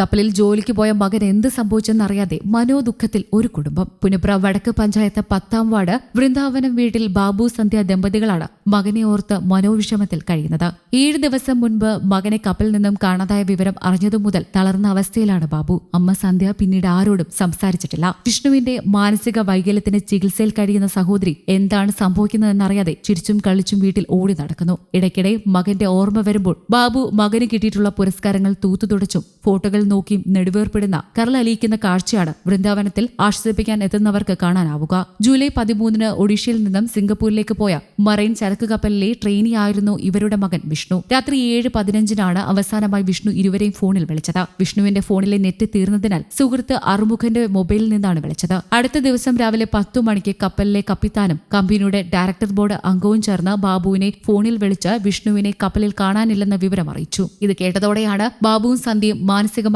കപ്പലിൽ ജോലിക്ക് പോയ മകൻ എന്ത് സംഭവിച്ചെന്നറിയാതെ മനോദുഃഖത്തിൽ ഒരു കുടുംബം. പുനപ്ര വടക്ക് പഞ്ചായത്ത് പത്താം വാർഡ് വൃന്ദാവനം വീട്ടിൽ ബാബു സന്ധ്യ ദമ്പതികളാണ് മകനെ ഓർത്ത് മനോവിഷമത്തിൽ കഴിയുന്നത്. ഏഴ് ദിവസം മുൻപ് മകനെ കപ്പലിൽ നിന്നും കാണാതായ വിവരം അറിഞ്ഞതു മുതൽ തളർന്ന അവസ്ഥയിലാണ് ബാബു. അമ്മ സന്ധ്യ പിന്നീട് ആരോടും സംസാരിച്ചിട്ടില്ല. വിഷ്ണുവിന്റെ മാനസിക വൈകല്യത്തിന് ചികിത്സയിൽ കഴിയുന്ന സഹോദരി എന്താണ് സംഭവിക്കുന്നതെന്നറിയാതെ ചിരിച്ചും കളിച്ചും വീട്ടിൽ ഓടി നടക്കുന്നു. ഇടയ്ക്കിടെ മകന്റെ ഓർമ്മ വരുമ്പോൾ ബാബു മകന് കിട്ടിയിട്ടുള്ള പുരസ്കാരങ്ങൾ തൂത്തുതുടച്ചും ഫോട്ടോകൾ നോക്കിയും നെടുവേർപ്പെടുന്ന കരളലിയിക്കുന്ന കാഴ്ചയാണ് വൃന്ദാവനത്തിൽ ആശ്വസിപ്പിക്കാൻ എത്തുന്നവർക്ക് കാണാനാവുക. ജൂലൈ പതിമൂന്നിന് ഒഡീഷയിൽ നിന്നും സിംഗപ്പൂരിലേക്ക് പോയ മറൈൻ ചരക്ക് കപ്പലിലെ ട്രെയിനിയായിരുന്നു ഇവരുടെ മകൻ വിഷ്ണു. രാത്രി ഏഴ് പതിനഞ്ചിനാണ് അവസാനമായി വിഷ്ണു ഇരുവരെയും ഫോണിൽ വിളിച്ചത്. വിഷ്ണുവിന്റെ ഫോണിലെ നെറ്റ് തീർന്നതിനാൽ സുഹൃത്ത് അറുമുഖന്റെ മൊബൈലിൽ നിന്നാണ് വിളിച്ചത്. അടുത്ത ദിവസം രാവിലെ പത്തു മണിക്ക് കപ്പലിലെ കപ്പിത്താനും കമ്പനിയുടെ ഡയറക്ടർ ബോർഡ് അംഗവും ചേർന്ന് ബാബുവിനെ ഫോണിൽ വിളിച്ച് വിഷ്ണുവിനെ കപ്പലിൽ കാണാനില്ലെന്ന വിവരം അറിയിച്ചു. ഇത് കേട്ടതോടെയാണ് ബാബുവും സന്ധ്യയും മാനസികമായി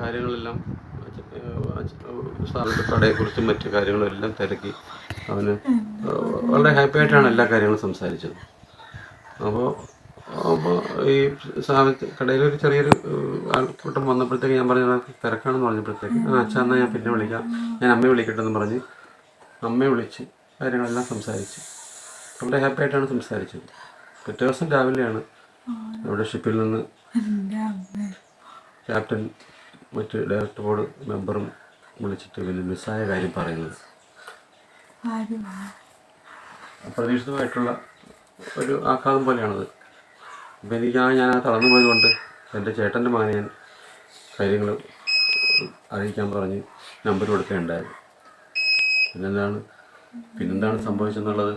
കാര്യങ്ങളെല്ലാം സാറിന്റെ കടയെക്കുറിച്ചും മറ്റു കാര്യങ്ങളും എല്ലാം തിരക്കി അവന് വളരെ ഹാപ്പി ആയിട്ടാണ് എല്ലാ കാര്യങ്ങളും സംസാരിച്ചത്. അപ്പോൾ അപ്പോൾ ഈ സ്ഥാപനത്തിൽ കടയിലൊരു ചെറിയൊരു ആൾക്കൂട്ടം വന്നപ്പോഴത്തേക്ക് ഞാൻ പറഞ്ഞു "ആ, തിരക്കാണെന്ന് പറഞ്ഞപ്പോഴത്തേക്ക് ആ അച്ഛാ എന്നാൽ ഞാൻ പിന്നെ വിളിക്കാം. ഞാൻ അമ്മയെ വിളിക്കട്ടെ എന്ന് പറഞ്ഞ് അമ്മയെ വിളിച്ച് കാര്യങ്ങളെല്ലാം സംസാരിച്ച്. വളരെ ഹാപ്പി ആയിട്ടാണ് സംസാരിച്ചത്. പിറ്റേ ദിവസം രാവിലെയാണ് നമ്മുടെ ഷിപ്പിൽ നിന്ന് ക്യാപ്റ്റൻ മറ്റ് ഡയറക്ടർ ബോർഡ് മെമ്പറും വിളിച്ചിട്ട് പിന്നെ മിസ്സായ കാര്യം പറയുന്നത്. അപ്രതീക്ഷിതമായിട്ടുള്ള ഒരു ആഘാതം പോലെയാണത്. അപ്പം എനിക്ക് ആ ഞാൻ ആ തളർന്നു പോയതുകൊണ്ട് എന്റെ ചേട്ടന്റെ മകനെ ഞാൻ കാര്യങ്ങൾ അറിയിക്കാൻ പറഞ്ഞ് നമ്പർ കൊടുക്കുകയുണ്ടായത് പിന്നെന്താണ്? പിന്നെന്താണ് സംഭവിച്ചെന്നുള്ളത്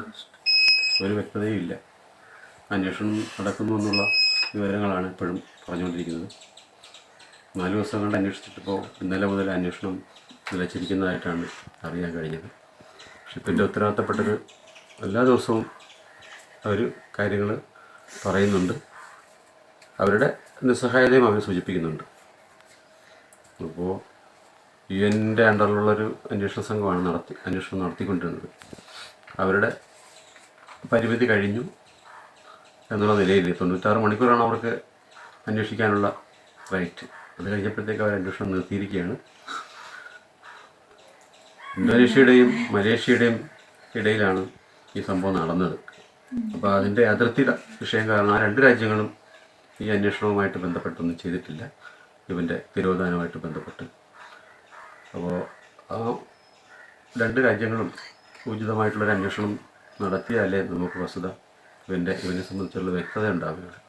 ഒരു വ്യക്തതയും ഇല്ല. അന്വേഷണം നടക്കുന്നു എന്നുള്ള വിവരങ്ങളാണ് ഇപ്പോഴും പറഞ്ഞുകൊണ്ടിരിക്കുന്നത്. നാല് ദിവസം കൊണ്ട് അന്വേഷിച്ചിട്ടിപ്പോൾ ഇന്നലെ മുതൽ അന്വേഷണം നിലച്ചിരിക്കുന്നതായിട്ടാണ് അറിയാൻ കഴിഞ്ഞത്. ഷിപ്പിന്റെ ഉത്തരവാദിത്തപ്പെട്ടത് എല്ലാ ദിവസവും അവർ കാര്യങ്ങൾ പറയുന്നുണ്ട്. അവരുടെ നിസ്സഹായതയും അവർ സൂചിപ്പിക്കുന്നുണ്ട്. അപ്പോൾ യു എന്റെ അണ്ടറിലുള്ളൊരു അന്വേഷണ സംഘമാണ് നടത്തി അന്വേഷണം നടത്തിക്കൊണ്ടിരുന്നത്. അവരുടെ പരിമിതി കഴിഞ്ഞു എന്നുള്ള നിലയിൽ തൊണ്ണൂറ്റാറ് മണിക്കൂറാണ് അവർക്ക് അന്വേഷിക്കാനുള്ള റൈറ്റ്. അത് കഴിഞ്ഞപ്പോഴത്തേക്ക് അവർ അന്വേഷണം നിർത്തിയിരിക്കുകയാണ്. ഇന്തോനേഷ്യയുടെയും മലേഷ്യയുടെയും ഇടയിലാണ് ഈ സംഭവം നടന്നത്. അപ്പോൾ അതിന്റെ അതിർത്തി വിഷയം കാരണം ആ രണ്ട് രാജ്യങ്ങളും ഈ അന്വേഷണവുമായിട്ട് ബന്ധപ്പെട്ടൊന്നും ചെയ്തിട്ടില്ല. ഇവന്റെ തിരോധാനവുമായിട്ട് ബന്ധപ്പെട്ട്. അപ്പോൾ ആ രണ്ട് രാജ്യങ്ങളും ഉചിതമായിട്ടുള്ളൊരു അന്വേഷണം നടത്തിയാലേ നമുക്ക് വസ്തുത ഇവന്റെ ഇവനെ സംബന്ധിച്ചുള്ള വ്യക്തത ഉണ്ടാവുകയുള്ളൂ.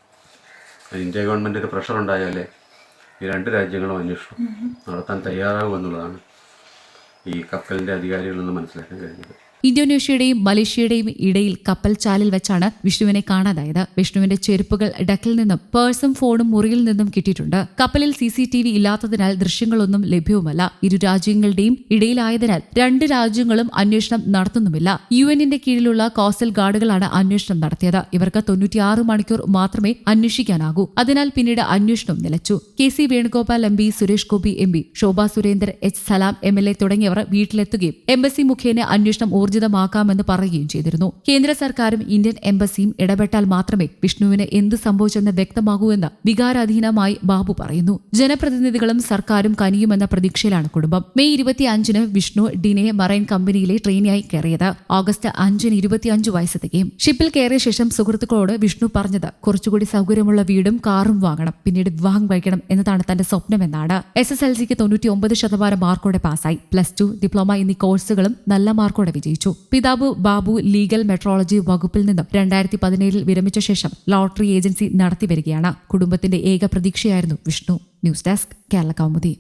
ഇന്ത്യ ഗവൺമെന്റ് ഒരു പ്രഷർ ഉണ്ടായാലേ ഈ രണ്ട് രാജ്യങ്ങളും അന്വേഷണം നടത്താൻ തയ്യാറാകുമെന്നുള്ളതാണ് ഈ കപ്പലിന്റെ അധികാരികളിൽ നിന്ന് മനസ്സിലാക്കാൻ കഴിഞ്ഞത്. ഇന്തോനേഷ്യയുടെയും മലേഷ്യയുടെയും ഇടയിൽ കപ്പൽ ചാലിൽ വെച്ചാണ് വിഷ്ണുവിനെ കാണാതായത്. വിഷ്ണുവിന്റെ ചെരുപ്പുകൾ ഡക്കിൽ നിന്നും പേഴ്സും ഫോണും മുറിയിൽ നിന്നും കിട്ടിയിട്ടുണ്ട്. കപ്പലിൽ സി സി ടി വി ഇല്ലാത്തതിനാൽ ദൃശ്യങ്ങളൊന്നും ലഭ്യവുമല്ല. ഇരു രാജ്യങ്ങളുടെയും ഇടയിലായതിനാൽ രണ്ട് രാജ്യങ്ങളും അന്വേഷണം നടത്തുന്നുമില്ല. യു എന്നിന്റെ കീഴിലുള്ള കോസ്റ്റൽ ഗാർഡുകളാണ് അന്വേഷണം നടത്തിയത്. ഇവർക്ക് തൊണ്ണൂറ്റിയാറ് മണിക്കൂർ മാത്രമേ അന്വേഷിക്കാനാകൂ. അതിനാൽ പിന്നീട് അന്വേഷണം നിലച്ചു. K C Venugopal M P Suresh Gopi M P Shobha Surendran H Salam M L A തുടങ്ങിയവർ വീട്ടിലെത്തുകയും എംബസി മുഖേന അന്വേഷണം ഊർജിതമാക്കാമെന്ന് പറയുകയും ചെയ്തിരുന്നു. കേന്ദ്ര സർക്കാരും ഇന്ത്യൻ എംബസിയും ഇടപെട്ടാൽ മാത്രമേ വിഷ്ണുവിന് എന്ത് സംഭവിച്ചെന്ന് വ്യക്തമാകൂ എന്ന് വികാരാധീനമായി ബാബു പറയുന്നു. ജനപ്രതിനിധികളും സർക്കാരും കനിയുമെന്ന പ്രതീക്ഷയിലാണ് കുടുംബം. മെയ് ഇരുപത്തിയഞ്ചിന് വിഷ്ണു ഡിനെ മറൈൻ കമ്പനിയിലെ ട്രെയിനിയായി കയറിയത്. ഓഗസ്റ്റ് അഞ്ചിന് ഇരുപത്തിയഞ്ച് വയസ്സ് തികയും ഷിപ്പിൽ കയറിയ ശേഷം സുഹൃത്തുക്കളോട് വിഷ്ണു പറഞ്ഞത് കുറച്ചുകൂടി സൗകര്യമുള്ള വീടും കാറും വാങ്ങണം. പിന്നീട് വിവാഹം കഴിക്കണം എന്നതാണ് തന്റെ സ്വപ്നമെന്നാണ്. എസ് എസ് എൽ സിക്ക് തൊണ്ണൂറ്റി ഒമ്പത് ശതമാനം മാർക്കോടെ പാസ്സായി. പ്ലസ് ടു ഡിപ്ലോമ എന്നീ കോഴ്സുകളും നല്ല മാർക്കോടെ വിജയിച്ചു. പിതാവ് ബാബു ലീഗൽ മെട്രോളജി വകുപ്പിൽ നിന്നും രണ്ടായിരത്തി പതിനേഴിൽ വിരമിച്ച ശേഷം ലോട്ടറി ഏജൻസി നടത്തിവരികയാണ്. കുടുംബത്തിന്റെ ഏക പ്രതീക്ഷയായിരുന്നു Vishnu. News desk Kerala Kaumudi.